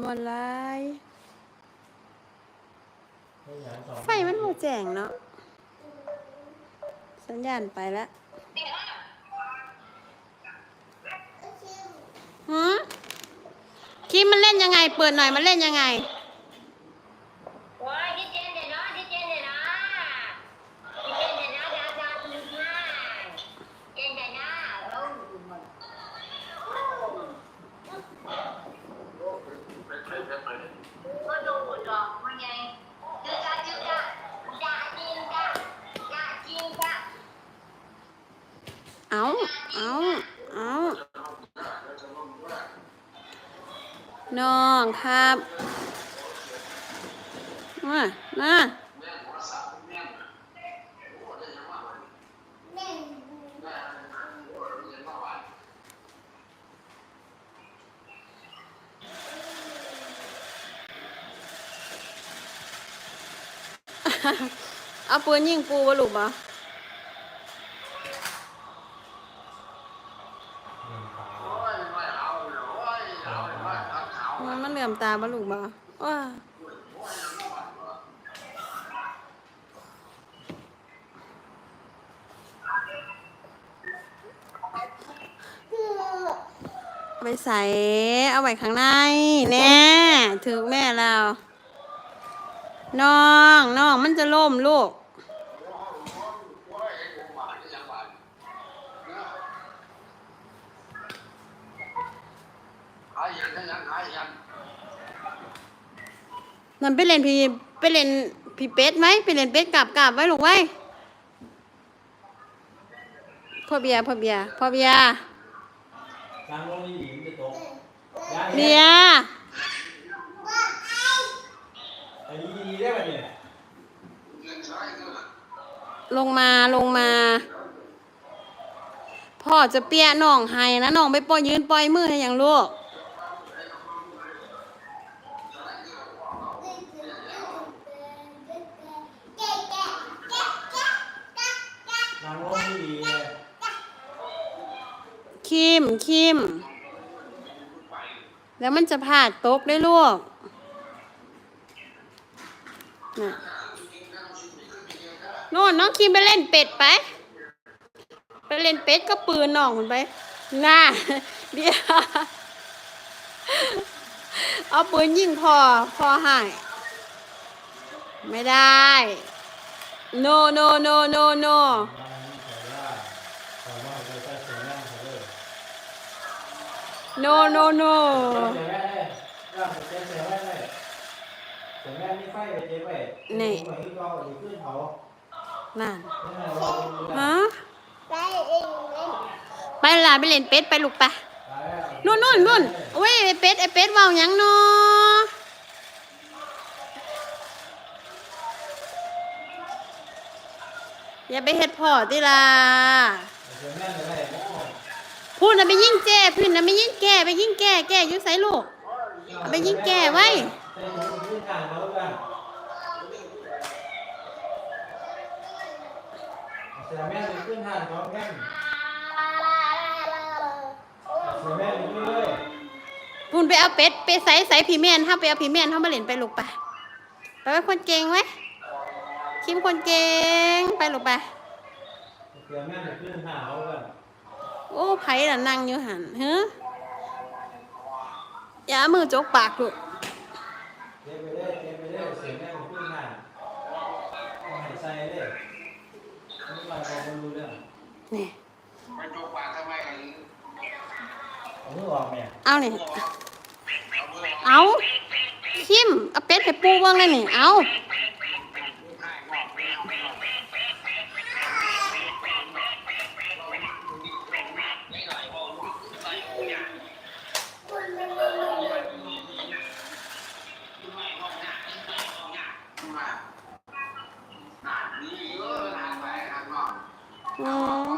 มวนหลายให้หยังสองไฟมันบ่แจ้งเนาะ สัญญาณไปแล้วหือคิมมันเล่นยังไง เปิดหน่อยมันเล่นยังไง ว้ายดิเจนเดี๋ยวนะดิเจนเดี๋ยวนะดิเจนเดี๋ยวนะดาดาคุณห้าเจนเดี๋ยวนะเออก็ดูหรอกมันไงจืดจ้าจืดจ้าจ้าจริงจ้าจ้าจริงจ้า เอาเอาเอาน้ องครับมามาเอาปืนยิงปูวะลูกบ่ มันมันเหลื่อม ตาบลูกบ่ว้าเอาไปใส่เอาไว้ข้างในแน่ถึงแม่แล้วน้องน้องมันจะล่มลูก นั่นไปเล่นพี่ไปเล่นพี่เป็ดไหมไปเล่นเป็ดกลับกลับไว้ลูกไว้พ่อเบียร์พ่อเบียร์พ่อเบียร์กลางลงนี่หญิงจะตกเบียร์อันนี้ดีได้ป่ะเนี่ยลงมาลงมา พ่อจะเปียน้องให้นะน้องไปปล่อยยืนปล่อยมือให้อย่างลูก กลางลงนี่ดีเลย คิมคิม แล้วมันจะพลาดตกได้ลูกน่ะโน่นน้องคิมไปเล่นเป็ดไป ไปเล่นเป็ดก็ปืนน้องไปน่าเดี๋ยวเอาปืนยิงพอพอให้ไม่ได้ no no no no no no no no นี่นั่นฮะไปล่ะไปเล่นเป็ดไปลูกไปนู่นนู่นนู่นโอ้ยไอเป็ดไอเป็ดว่าวยังเนาะอย่าไปเห็ดพ่อติล่ะ พูดน่ะไปยิ่งแก่พูดน่ะไปยิ่งแก่ไปยิ่งแก่แก่อยู่ไสลูกเอาไปยิ่งแก่ไว้แม่ขึ้นทางเขาแม่แม่เลยขึ้นเลยพูนไปเอาเป็ดไปใส่ใส่ผีแมนเฮาไปเอาผีแมนเฮามาเล่นไปลูกไปไปไว้คนเก่งไว้คิมคนเก่งไปลูกไปเสียแม่ขึ้นทางเขากัน โอ้ไผล่ะนั่งอยู่หันเฮ้อย่าเอามือจกปากลูกเจ็บไปเลยเจ็บไปเลยเสียงแม่เลยขึ้นทางเอาหายใจเลยไม่ไปบอกคนรู้เรื่องนี่เอามือออกเนี่ยเอานี่เอาคิมเอาเป็ดให้ปูเบ้างเลยนี่เอา อืม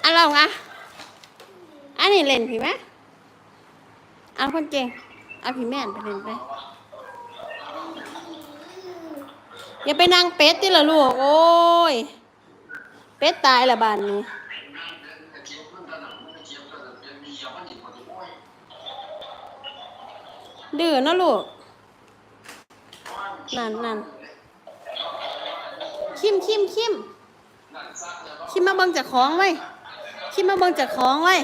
เอะลองอะอันนี้เล่นผีไหมเอาคนเก่งเอาผีแม่นไปเล่นไปอย่าไปนั่งเป็ดติละลูก โอ้ย เป็ดตายละบานนี้ ดื้อเนอะลูก นั่นนั่นคิมคิมคิมคิมมาเบิ่งจากของไว้คิมมาเบิ่งจากของไว้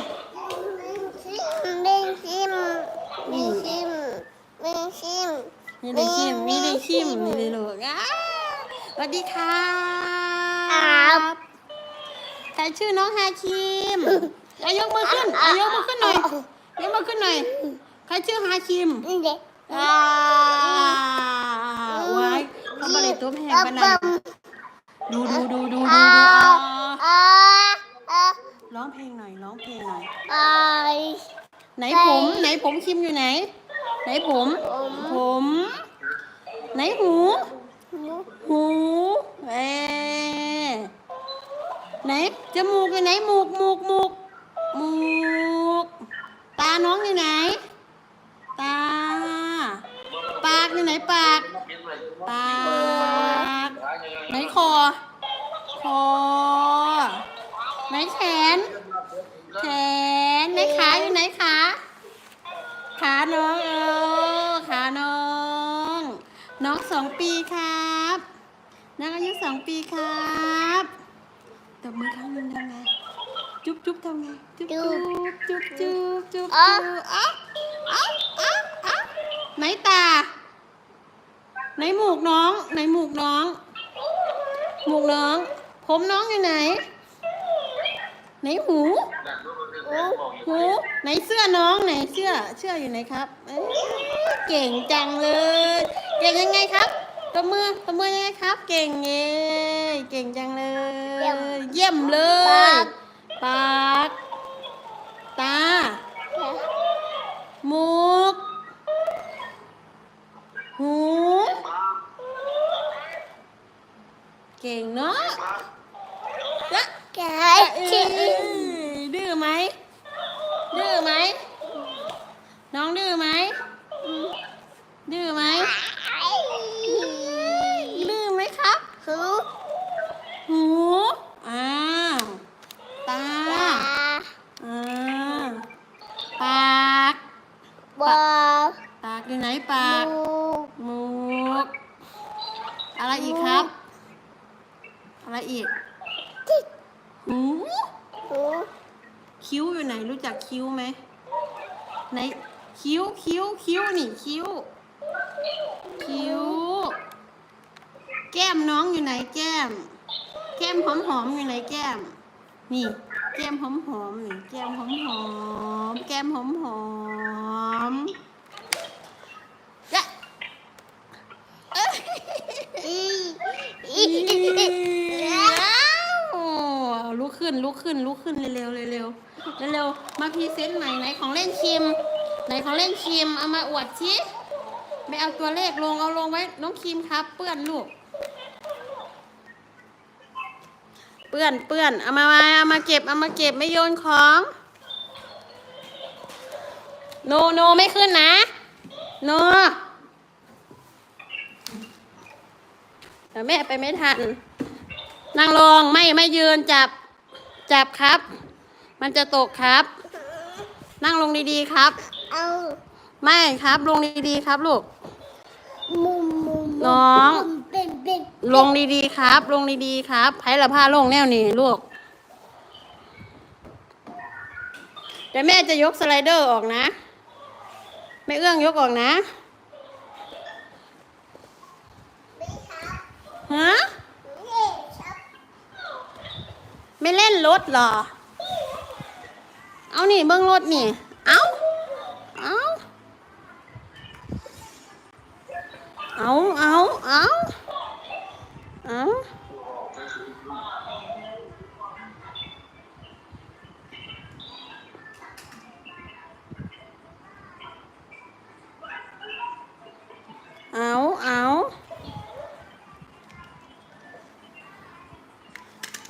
ไม่ชิมไม่ชิมไม่ชิมนี่ได้คิมนี่ได้คิมนี่ได้ลูกอ้าสวัสดีครับใครชื่อน้องฮาคิม อายกมือขึ้นอายกมือขึ้นหน่อยยกมือขึ้นหน่อย ใครชื่อฮาคิมเด็กอ่าไว้เขาบริตุ้มแหงปานนันดูดูดูดูดูดูอ่าอ่าอ่าร้องเพลงหน่อยร้องเพลงหน่อยอ่าไหนผม ไหนผมคิมอยู่ไหน ไหนผม ผม ไหนหู หูเอ๊ะไหนจมูกอยู่ไหนหมูกหมูกหมูกห มูก ตาน้องอยู่ไหน ตา ปากอยู่ไหนปาก ปาก ไหนคอ คอ ไหนแขน แขน ไหนขาอยู่ไหนขา ขาน้องเออขาน้อง น้องสองปีครับน้องอายุสองปีครับตบมือครั้งหนึ่งทำไง จุ๊บจุ๊บทำไงจุ๊บจุ๊บจุ๊บจุ๊บจุ๊บจุ๊บอ๊ะอ๊ะอ๊ะอ๊ะไหนตาไหนหมูกน้องไหนหมูกน้อง หมูกน้อง ผมน้องอยู่ไหน ไหนหูหูไหนเสื้อน้องไหนเสื้อเสื้ออยู่ไหนครับเอ้ยเก่งจังเลย เก่งยังไงครับตบมือตบมือยังไงครับ เก่งเย้เก่งจังเลย เยี่ยมเลย ปาก ตา มูก หู เก่งเนาะละแกดื้อไหม ดื้อไหม น้องดื้อไหม ดื้อไหม ดื้อไหมครับ หู หู อ้าว ตา ตา อ่า ปาก บอ ปากอยู่ไหนปาก มู หมูก อะไรอีกครับ อะไรอีก หู หู คิ้วอยู่ไหนรู้จักคิ้วไหม ไหนคิ้วคิ้วคิ้วนี่คิ้ว คิ้ว แก้มน้องอยู่ไหนแก้ม แก้มหอมหอมๆอยู่ไหนแก้ม นี่ แก้มหอมหอมๆนี่แก้มหอมหอมๆแก้มหอมหอมๆจะเอ้ยอีอีอ้าว ลุกขึ้นลุกขึ้นลุกขึ้นเร็วๆเร็วๆเร็วๆมาพรีเซนต์ใหม่ไหนของเล่นคิม ไหนของเล่นคิมเอามาอวดชิไม่เอาตัวเลขลงเอาลงไว้ น้องคิมครับ เปื้อนลูก เปื้อนเปื้อนเอามามาเอามาเก็บเอามาเก็บไม่โยนของโนโนไม่ขึ้นนะโนแต่แม่ไปไม่ทันนั่งลงไม่ไม่ยืนจับ จับครับ มันจะตกครับ นั่งลงดีๆครับ เอาไม่ครับลงดีๆครับลูก มุมมุมน้อง เป็นเป็นลงดีๆครับ ลงดีๆครับไผ่ละผ้าลงแนวนี้ลูกเดี๋ยวแม่จะยกสไลเดอร์ออกนะแม่เอื้องยกออกนะฮะ ไม่เล่นรถหรอ เอานี่เบิ้งรถนี่ เอาเอาเอาเอาเอา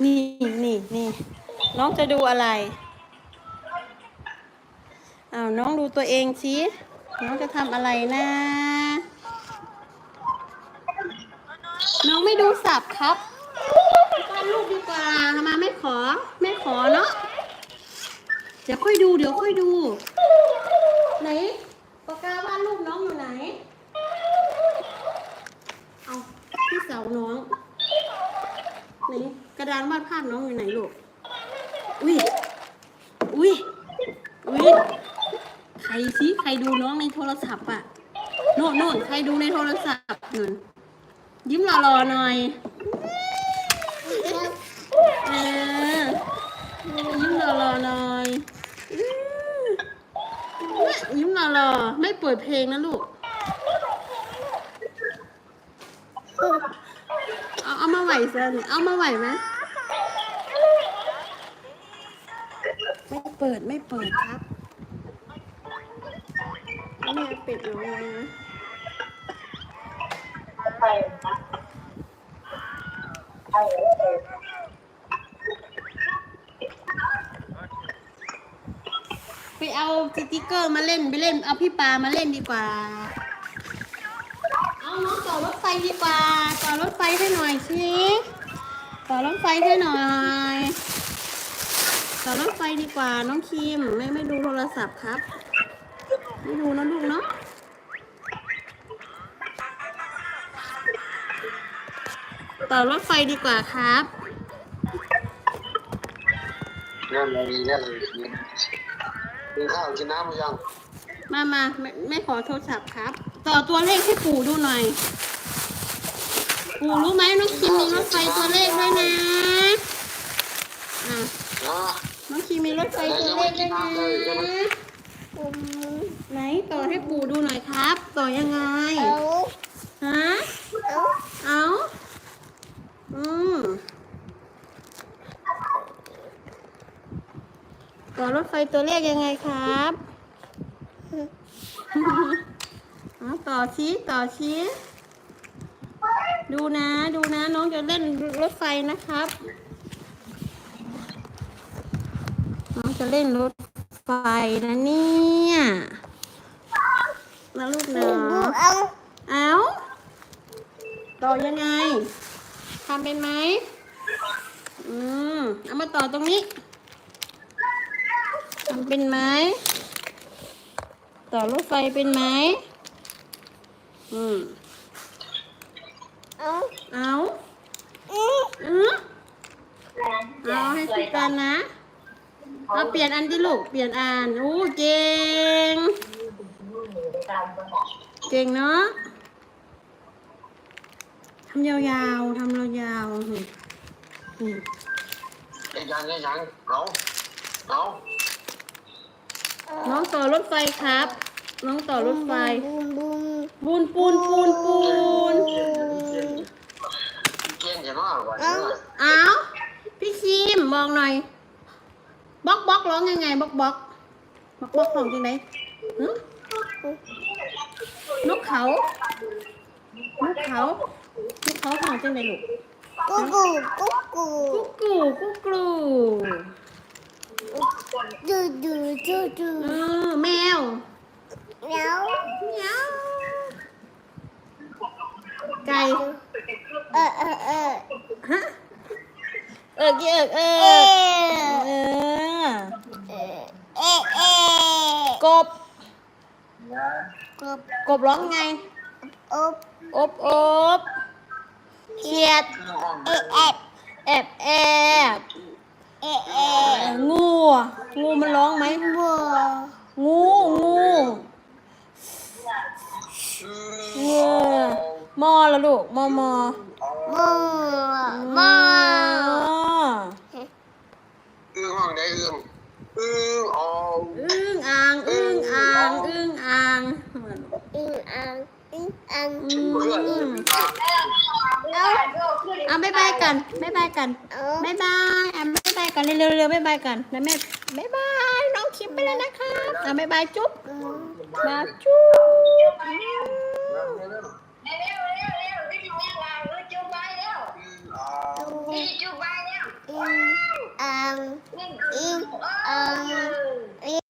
นี่นี่นี่น้องจะดูอะไรอ้าวน้องดูตัวเองสิน้องจะทำอะไรนะ น้องไม่ดูสับครับวาดรูปดีกว่าทำไมไม่ขอ ไม่ขอเนาะเดี๋ยวค่อยดู เดี๋ยวค่อยดู ไหนปากกาวาดรูปน้องอยู่ไหน เอาที่เสาน้อง ไหน กานวาดภาพน้องอยู่ไหนลูก อุ้ย อุ้ย อุ้ย ใครสิใครดูน้องในโทรศัพท์อะโน่นโน่นใครดูในโทรศัพท์หนู่นยิ้มหล่อๆหน่อย เออ ยิ้มหล่อๆหน่อยยิ้มหล่อๆไม่เปิดเพลงนะลูกเอาเอามาไหวเซนเอามาไหวไหม ไม่เปิดไม่เปิดครับแม่ปิดน้องไว้นะไปเอาสติกเกอร์มาเล่นไปเล่น เอาพี่ปามาเล่นดีกว่า เอาน้องต่อรถไฟดีกว่า ต่อรถไฟให้หน่อยสิต่อรถไฟให้หน่อย ต่อรถไฟดีกว่าน้องคิมไม่ไม่ดูโทรศัพท์ครับ ไม่ดูนะลูกเนาะต่อรถไฟดีกว่าครับนั่นเลยนั่นเลยกินข้าวกินน้ำหรือยังมามาไม่ไม่ขอโทรศัพท์ครับ ต่อตัวเลขให้ปู่ดูหน่อย ปู่รู้ไหมน้องคิมมีรถไฟตัวเลขด้วยนะอะนะน้ องคิมมีรถไฟตัวเลขด้วยนะไหนต่อให้ปู่ดูหน่อยครับ ต่อยังไงเอาฮะเอาเอาอืมต่อรถไฟตัวเลขยังไงครับเอาต่อชี้ต่อชี้ดูนะ ดูนะ น้องจะเล่นรถไฟนะครับ น้อง จะเล่นรถไฟนะเนี่ยนะลูกเนาดูะเอาเอาต่อยังไงทำเป็นไหมอืมเอามาต่อตรงนี้ทำเป็นไหมต่อรถไฟเป็นไหมอืมเอาเอาอืออือเอาให้คุยกันนะ เอาเปลี่ยนอันที่ลูกเปลี่ยนอันอู้เก่ง เก่งเนาะทำยาวๆทำยาวๆนี่นี่ไอ้ยังไอ้ยังเอาเอาน้องต่อรถไฟครับ น้องต่อรถไฟ บูมบูมปูนปูนปูนปูนเก่งจะน้อยกว่าเอาอ้าวพี่คิมบอกหน่อย บล็อกบล็อกร้องยังไงบล็อกบล็อกบล็อกบล็อกของจริงไหนหึนก เอิกเอกเอกเอิกเอิเอกเออเอเอเอกบ กบกบร้องไง อบอบอบเขียด เอแอบแอบแอบเอเองู งูมันร้องไหม บัวงู งูงู มอละลูกมอมอบัวมออึ้งห้องไหนอึ้งอึ้งอ๋ออึ้งอ่างอึ้งอ่างอึ้งอ่างอิงอังอิงอังอืเพื่อนมเอาเอาบายบายกันบายบายกันเอาบายบายอะบายบายกันเร็วๆเร็วๆบายบายกันแล้วแม่บายบายน้องคิมไปแล้วนะครับอะบายบายจุ๊บมาจุ๊บ um, um, um,